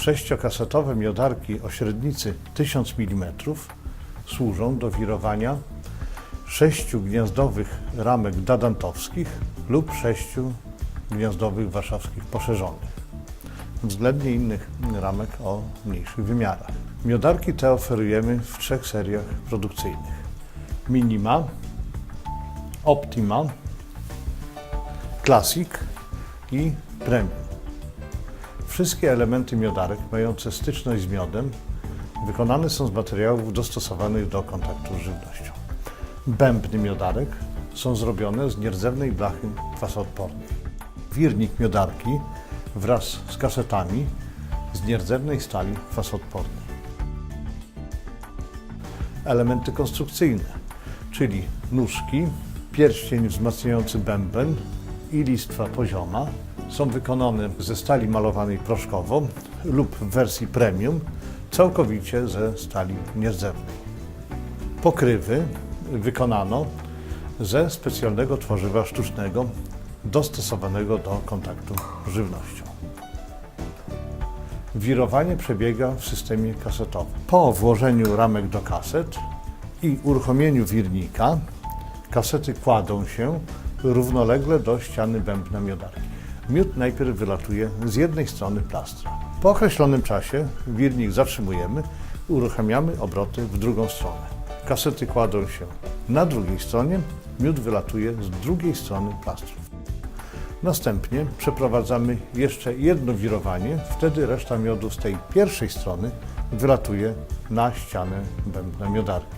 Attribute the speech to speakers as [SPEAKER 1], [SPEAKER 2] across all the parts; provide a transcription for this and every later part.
[SPEAKER 1] Sześciokasetowe miodarki o średnicy 1000 mm służą do wirowania sześciu gniazdowych ramek dadantowskich lub sześciu gniazdowych warszawskich poszerzonych, względnie innych ramek o mniejszych wymiarach. Miodarki te oferujemy w trzech seriach produkcyjnych. Minima, Optima, Classic i Premium. Wszystkie elementy miodarek mające styczność z miodem wykonane są z materiałów dostosowanych do kontaktu z żywnością. Bębny miodarek są zrobione z nierdzewnej blachy kwasoodpornej. Wirnik miodarki wraz z kasetami z nierdzewnej stali kwasoodpornej. Elementy konstrukcyjne, czyli nóżki, pierścień wzmacniający bęben i listwa pozioma są wykonane ze stali malowanej proszkowo lub w wersji premium całkowicie ze stali nierdzewnej. Pokrywy wykonano ze specjalnego tworzywa sztucznego dostosowanego do kontaktu z żywnością. Wirowanie przebiega w systemie kasetowym. Po włożeniu ramek do kaset i uruchomieniu wirnika kasety kładą się równolegle do ściany bębna miodarki. Miód najpierw wylatuje z jednej strony plastra. Po określonym czasie wirnik zatrzymujemy, uruchamiamy obroty w drugą stronę. Kasety kładą się na drugiej stronie, miód wylatuje z drugiej strony plastrów. Następnie przeprowadzamy jeszcze jedno wirowanie, wtedy reszta miodu z tej pierwszej strony wylatuje na ścianę bębna miodarki.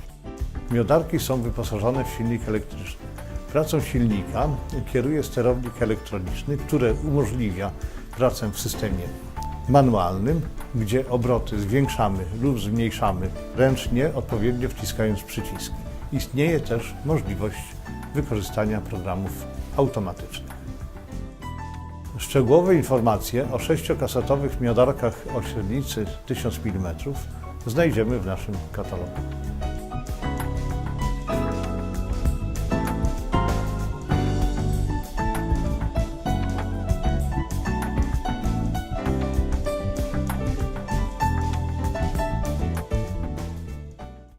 [SPEAKER 1] Miodarki są wyposażone w silnik elektryczny. Pracą silnika kieruje sterownik elektroniczny, który umożliwia pracę w systemie manualnym, gdzie obroty zwiększamy lub zmniejszamy ręcznie, odpowiednio wciskając przyciski. Istnieje też możliwość wykorzystania programów automatycznych. Szczegółowe informacje o sześciokasetowych miodarkach o średnicy 1000 mm znajdziemy w naszym katalogu.